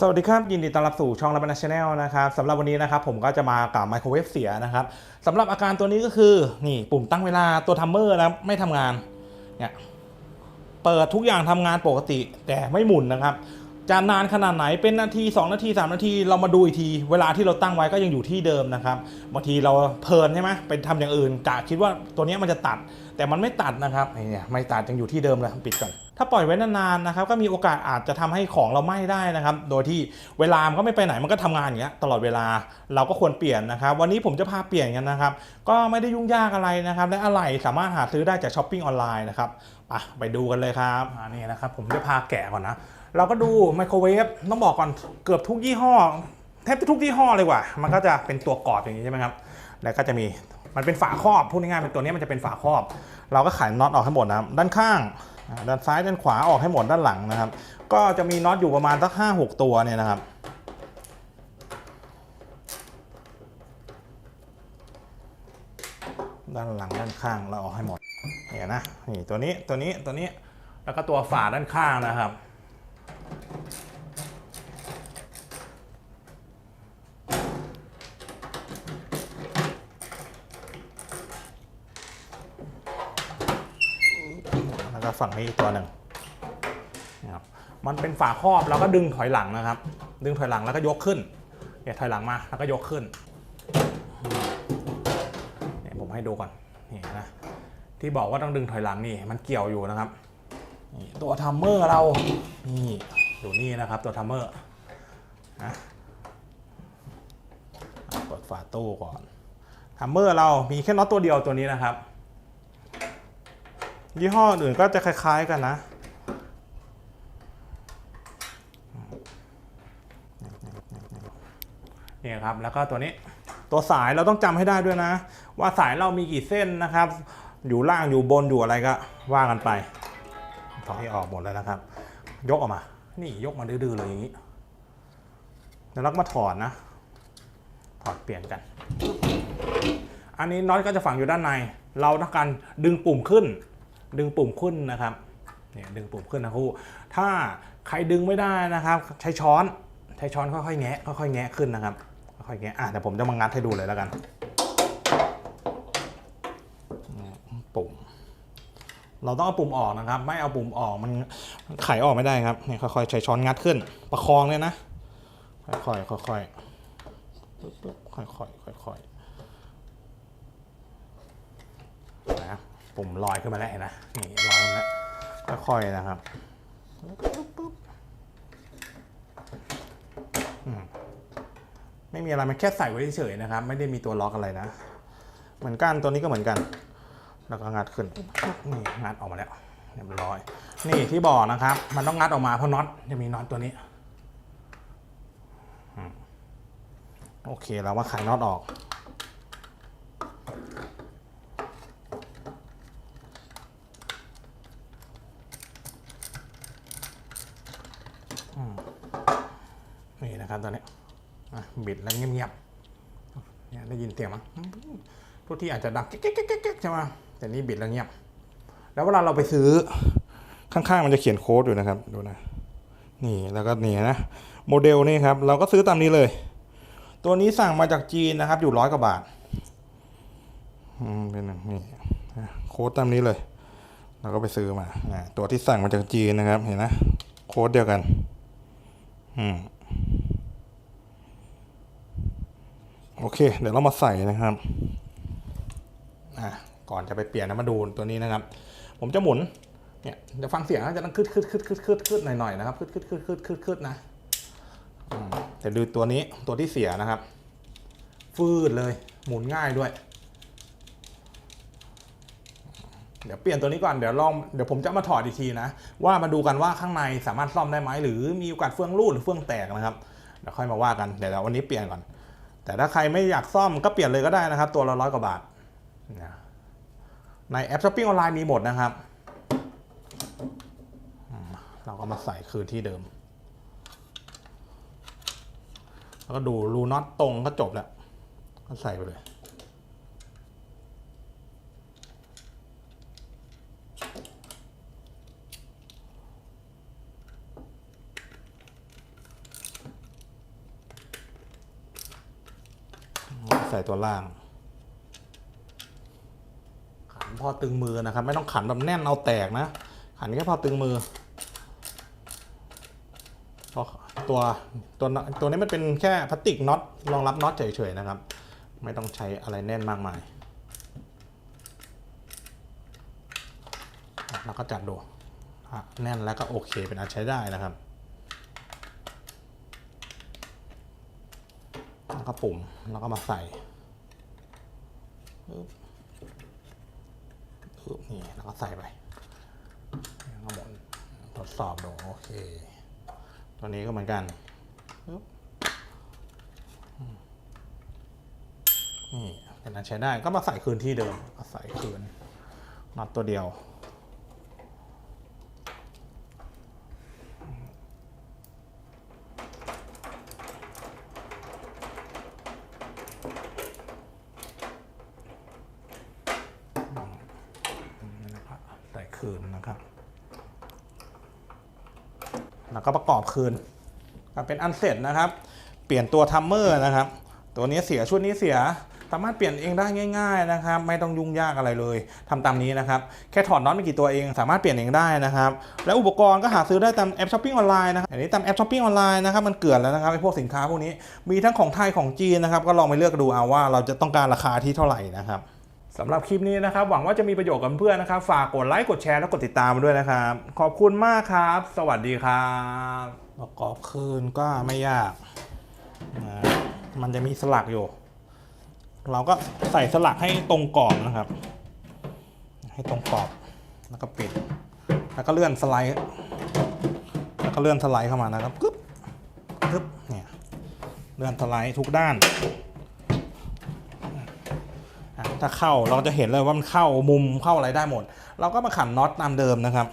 สวัสดีครับ ยินดีต้อนรับสู่ช่องรับบันชาแนลนะครับสำหรับวันนี้นะครับผมก็จะมากับไมโครเวฟเสียนะครับสำหรับอาการตัวนี้ก็คือนี่ปุ่มตั้งเวลาตัวทัมเมอร์นะไม่ทำงานเนี่ยเปิดทุกอย่างทำงานปกติ แต่ไม่หมุนนะครับจะนานขนาดไหนเป็นนาที 2 นาที 3 นาที เรามาดูอีกที เวลาที่เราตั้งไว้ก็ยังอยู่ที่เดิมนะครับบางทีเราเพลินใช่ไหมไปทำอย่างอื่นกะคิดว่าตัวนี้มันจะตัด แต่มันไม่ตัดนะครับเนี่ยไม่ตัดยังอยู่ที่เดิมเลยปิดก่อน ถ้าปล่อยไว้นานๆนะครับก็มีโอกาสอาจจะทำให้ของเราไหม้ได้นะครับ โดยที่เวลามันก็ไม่ไปไหนมันก็ทำงานอย่างเงี้ยตลอดเวลาเราก็ควรเปลี่ยนนะครับ วันนี้ผมจะพาเปลี่ยนกันนะครับ ก็ไม่ได้ยุ่งยากอะไรนะครับ และอะไรสามารถหาซื้อได้จากช้อปปิ้งออนไลน์นะครับอะไปดูกันเลยครับอ่านี่นะครับ ผมจะพาแกะก่อนนะเราก็ดูไมโครเวฟต้องบอกก่อนเกือบทุกยี่ห้อแทบจะทุกยี่ห้อเลยว่ะมันก็จะเป็นตัวกรอบอย่างนี้ใช่ไหมครับแล้วก็จะมีมันเป็นฝาครอบพูดง่ายๆเป็นตัวนี้มันจะเป็นฝาครอบ เราก็ขายน็อตออกให้หมดนะด้านข้าง ด้านซ้ายด้านขวาออกให้หมดด้านหลังนะครับ ก็จะมีน็อตอยู่ประมาณสักห้าหกตัวเนี่ยนะครับด้านหลังด้านข้างเราออกให้หมดเนี่ยนะนี่ตัวนี้ตัวนี้ตัวนี้แล้วก็ตัวฝาด้านข้างนะครับ แล้วฝั่งนี้อีกตัวหนึ่งนะครับมันเป็นฝาครอบแล้วก็ดึงถอยหลังนะครับ ดึงถอยหลังแล้วก็ยกขึ้นเนี่ยถอยหลังมาแล้วก็ยกขึ้นเนี่ยผมให้ดูก่อนนี่นะที่บอกว่าต้องดึงถอยหลังนี่มันเกี่ยวอยู่นะครับนี่ตัวทัมเมอร์เรานี่อยู่นี่นะครับตัวทัมเมอร์นะเปิดฝาตู้ก่อนทัมเมอร์เรามีแค่น็อตตัวเดียวตัวนี้นะครับ ยี่ห้ออื่นก็จะคล้าย ๆกันนะนี่ครับแล้วก็ตัวนี้ตัวสายเราต้องจำให้ได้ด้วยนะ ว่าสายเรามีกี่เส้นนะครับ อยู่ล่างอยู่บนอยู่อะไรก็ว่ากันไปถอดให้ออกหมดแล้วนะครับ ยกออกมา นี่ยกมาดื้อๆเลยอย่างนี้แล้วเราก็มาถอดนะ ถอดเปลี่ยนกัน อันนี้น็อตก็จะฝังอยู่ด้านใน เราต้องการดึงปุ่มขึ้น ดึงปุ่มขึ้นนะครับเนี่ยดึงปุ่มขึ้นนะครูถ้าใครดึงไม่ได้นะครับ ใช้ช้อนใช้ช้อนค่อยๆแงะค่อยๆแงะขึ้นนะครับค่อยๆแงะอะเดี๋ยวผมจะมางัดให้ดูเลยแล้วกันปุ่ม เราต้องเอาปุ่มออกนะครับ ไม่เอาปุ่มออกมันไขออกไม่ได้ครับเนี่ยค่อยๆใช้ช้อนงัดขึ้น ประคองเลยนะค่อยๆค่อยๆค่อยๆค่อยๆนะ ปุ่มลอยขึ้นมาแล้วเห็นนะนี่ลอยมาแล้วค่อยๆนะครับปึ๊บไม่มีอะไรมันแค่ใส่ไว้เฉยๆนะครับ ไม่ได้มีตัวล็อกอะไรนะ เหมือนกันตัวนี้ก็เหมือนกัน แล้วก็งัดขึ้นนี่งัดออกมาแล้วเรียบร้อย นี่ที่บอกนะครับ มันต้องงัดออกมาเพราะน็อตจะมีน็อตตัวนี้โอเคเรามาขายน็อตออก นี่นะครับตอนนี้อะ บิดแล้วเงียบๆเนี่ยได้ยินเสียงมั้ยทุกที่อาจจะดังแก๊กๆๆๆใช่ไหมแต่นี่บิดแล้วเงียบ แล้วเวลาเราไปซื้อข้างๆมันจะเขียนโค้ดอยู่นะครับดูนะนี่แล้วก็นี่นะโมเดลนี่ครับ เราก็ซื้อตามนี้เลย ตัวนี้สั่งมาจากจีนนะครับ อยู่ร้อยกว่าบาทอืมเป็นนี่โค้ดตามนี้เลยเราก็ไปซื้อมาตัวที่สั่งมาจากจีนนะครับ เห็นนะโค้ดเดียวกัน อืม โอเค เดี๋ยวเรามาใส่นะครับอะก่อนจะไปเปลี่ยนนะมาดูตัวนี้นะครับ ผมจะหมุนเนี่ยเดี๋ยวฟังเสียงนะจะต้องคืดคืดคืดคืดคืดคืดหน่อยๆนะครับคืดคืดคืดคืดคืดคืดนะแต่ดูตัวนี้ตัวที่เสียนะครับ ฟืดเลยหมุนง่ายด้วย เดี๋ยวเปลี่ยนตัวนี้ก่อนเดี๋ยวลองเดี๋ยวผมจะมาถอดอีกทีนะ ว่ามาดูกันว่าข้างในสามารถซ่อมได้ไหมหรือมีโอกาสเฟืองรูดหรือเฟืองแตกนะครับเดี๋ยวค่อยมาว่ากันเดี๋ยววันนี้เปลี่ยนก่อน แต่ถ้าใครไม่อยากซ่อมก็เปลี่ยนเลยก็ได้นะครับ ตัวละร้อยกว่าบาท ในแอปช้อปปิ้งออนไลน์มีหมดนะครับ เราก็มาใส่คืนที่เดิม แล้วก็ดูรูน็อตตรงก็จบแล้ว ก็ใส่ไปเลย ส่ตัวล่าง ขันพอตึงมือนะครับ ไม่ต้องขันแบบแน่นเอาแตกนะ ขันแค่พอตึงมือเพราะตัวตัวตัวนี้มันเป็นแค่พลาสติกน็อตรองรับน็อตเฉยๆนะครับ ไม่ต้องใช้อะไรแน่นมากมายแล้วก็จัดดูแน่นแล้วก็โอเคเป็นอันใช้ได้นะครับ แล้วก็ปุ่มแล้วก็มาใส่ปึ๊บนี่แล้วก็ใส่ไปแล้วก็หมุนทดสอบดูโอเค ตัวนี้ก็เหมือนกันปึ๊บนี่เป็นอันใช้ได้ก็มาใส่คืนที่เดิมใส่คืนน็อตตัวเดียว นะครับใส่ คืนนะครับ แล้วก็ประกอบคืนก็เป็นอันเสร็จนะครับ เปลี่ยนตัวทัมเมอร์นะครับ ตัวนี้เสียชุดนี้เสียสามารถเปลี่ยนเองได้ง่าย ๆนะครับ ไม่ต้องยุ่งยากอะไรเลยทำตามนี้นะครับ แค่ถอดน็อตไม่กี่ตัวเองสามารถเปลี่ยนเองได้นะครับ แล้วอุปกรณ์ก็หาซื้อได้ตามแอปช้อปปิ้งออนไลน์นะครับอันนี้ตามแอปช้อปปิ้งออนไลน์นะครับมันเกลื่อนแล้วนะครับไอ้พวกสินค้าพวกนี้มีทั้งของไทยของจีนนะครับ ก็ลองไปเลือกดูเอาว่าเราจะต้องการราคาที่เท่าไหร่นะครับ สำหรับคลิปนี้นะครับ หวังว่าจะมีประโยชน์กับเพื่อนนะครับ ฝากกดไลค์กดแชร์และกดติดตามด้วยนะครับ ขอบคุณมากครับ สวัสดีครับประกอบคืนก็ไม่ยากนะมันจะมีสลักอยู่ เราก็ใส่สลักให้ตรงกรอบนะครับ ให้ตรงกรอบแล้วก็ปิด แล้วก็เลื่อนสไลด์แล้วก็เลื่อนสไลด์เข้ามานะครับกึ๊บกึ๊บเนี่ยเลื่อนสไลด์ทุกด้าน ถ้าเข้าเราจะเห็นเลยว่ามันเข้ามุมเข้าอะไรได้หมด เราก็มาขันน็อตตามเดิมนะครับ